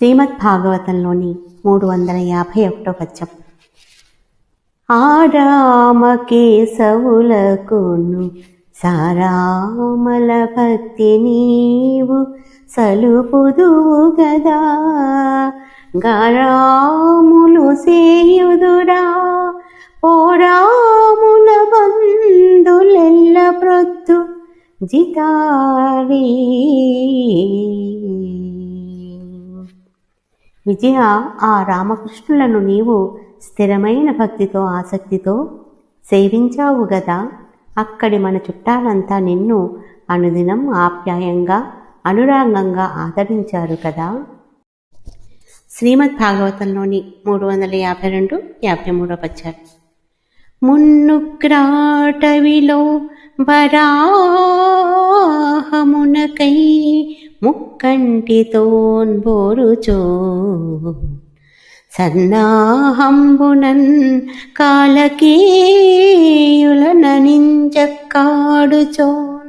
శ్రీమద్ భాగవతంలోని మూడు వందల యాభై ఒకటో పచ్చం ఆరామ కేశవులకును సారామల భక్తి నీవు సలుపుదువు గదా గరాములు సేయుదురా పోరాముల బంధులెల్ల ప్రొద్దు జితారీ విజయ ఆ రామకృష్ణులను నీవు స్థిరమైన భక్తితో ఆసక్తితో సేవించావు గదా. అక్కడి మన చుట్టాలంతా నిన్ను అనుదినం ఆప్యాయంగా అనురాగంగా ఆదరించారు కదా. శ్రీమద్ భాగవతంలోని మూడు వందల యాభై రెండు యాభై మూడో పచ్చారు మున్నుగ్రాటవిలో వరాహమునకై മുക്കണ്ടിതോൻപോരുചോ സന്നാഹംബുണൻ കാലകേയുളനനിഞ്ചക്കാടുചോൻ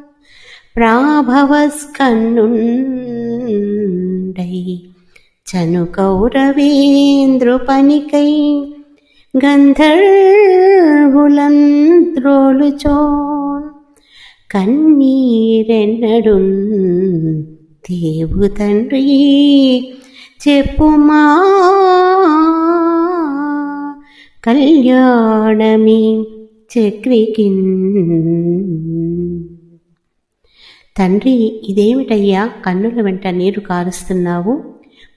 പ്രാഭവസ്കണ്ണുണ്ടൈ ചനു കൗരവേന്ദ്രുപനികൈ ഗന്ധർവുലന്ത്രോളുചോൻ കണ്ണീരെന്നടും దేవు తండ్రి చెప్పుమా? కళ్యాణమి చక్రికి తండ్రి ఇదేమిటయ్యా? కన్నుల వెంట నీరు కారుస్తున్నావు.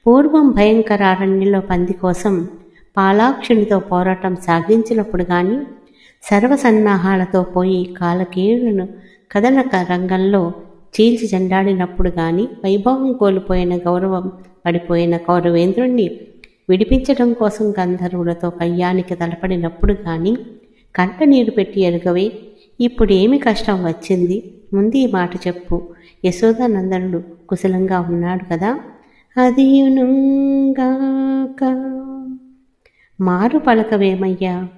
పూర్వం భయంకర అరణ్యంలో పంది కోసం పాలాక్షునితో పోరాటం సాగించినప్పుడు కానీ సర్వసన్నాహాలతో పోయి కాలకేయులను కథనక రంగంలో చీల్చి చెండాడినప్పుడు కానీ వైభవం కోల్పోయిన గౌరవం పడిపోయిన కౌరవేంద్రుణ్ణి విడిపించడం కోసం గంధర్వులతో కయ్యానికి తలపడినప్పుడు కానీ కంట నీరు పెట్టి ఎరుగవే. ఇప్పుడు ఏమి కష్టం వచ్చింది? ముందు ఈ మాట చెప్పు. యశోదానందనుడు కుశలంగా ఉన్నాడు కదా? అదియునుగాక మారు పలకవేమయ్యా?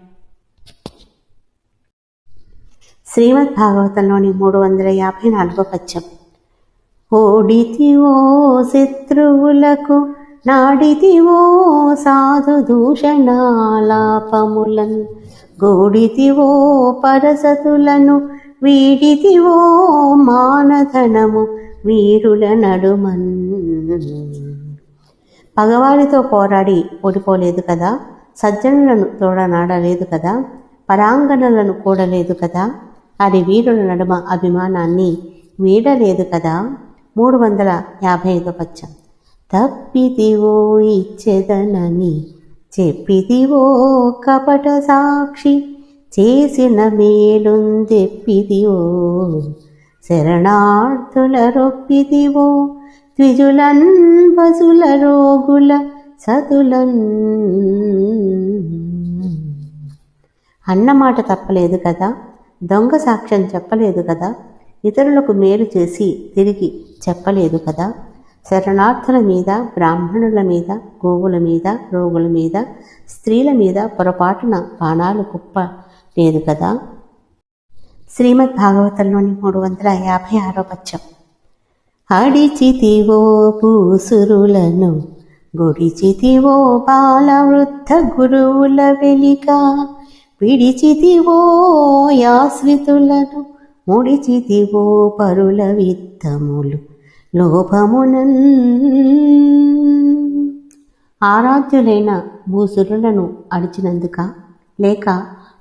శ్రీమద్ భాగవతంలోని మూడు వందల యాభై నాలుగో పద్యం. ఓడితివో శత్రువులకు నాడితివో సాధు దూషణాలాపములను. గోడితివో పరసతులను వీడితివో మానధనము వీరుల నడుమన్. పగవారితో పోరాడి ఓడిపోలేదు కదా? సజ్జనులను తోడనాడలేదు కదా? పరాంగణలను కూడలేదు కదా? అది వీరుల నడుమ అభిమానాన్ని వీడలేదు కదా. మూడు వందల యాభై ఐదో పచ్చం. తప్పిదివో ఇచ్చేదనని చెప్పిదివో కపట సాక్షి చేసిన మేలుందెప్పిదివో శరణార్థుల రొప్పిదివో ద్విజులన్ వసుల రోగుల సతులన్. అన్నమాట తప్పలేదు కదా. దొంగ సాక్ష్యం చెప్పలేదు కదా? ఇతరులకు మేలు చేసి తిరిగి చెప్పలేదు కదా? శరణార్థుల మీద బ్రాహ్మణుల మీద గోవుల మీద రోగుల మీద స్త్రీల మీద పొరపాటున బాణాలు కుప్ప లేదు కదా? శ్రీమద్ భాగవతంలోని మూడు వందల యాభై ఆరో పచ్చం అడిచితివో పూసురులను గుడిచితివో బాలవృద్ధ గురువుల వెలిక విడిచితివో యాశ్రితులను ముడిచితివో పరుల విత్తములు. లోపమునన్ ఆరాధ్యులైన భూసురులను అడిచినందుక లేక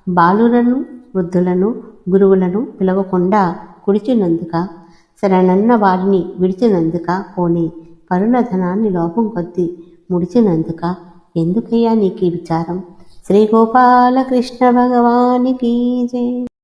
బాలులను వృద్ధులను గురువులను పిలవకుండా కుడిచినందుక శరణన్న వారిని విడిచినందుక పోని పరులధనాన్ని లోపం కొద్దీ ముడిచినందుక ఎందుకయ్యా నీకు ఈ విచారం? శ్రీ గోపాలకృష్ణ భగవానికి జయ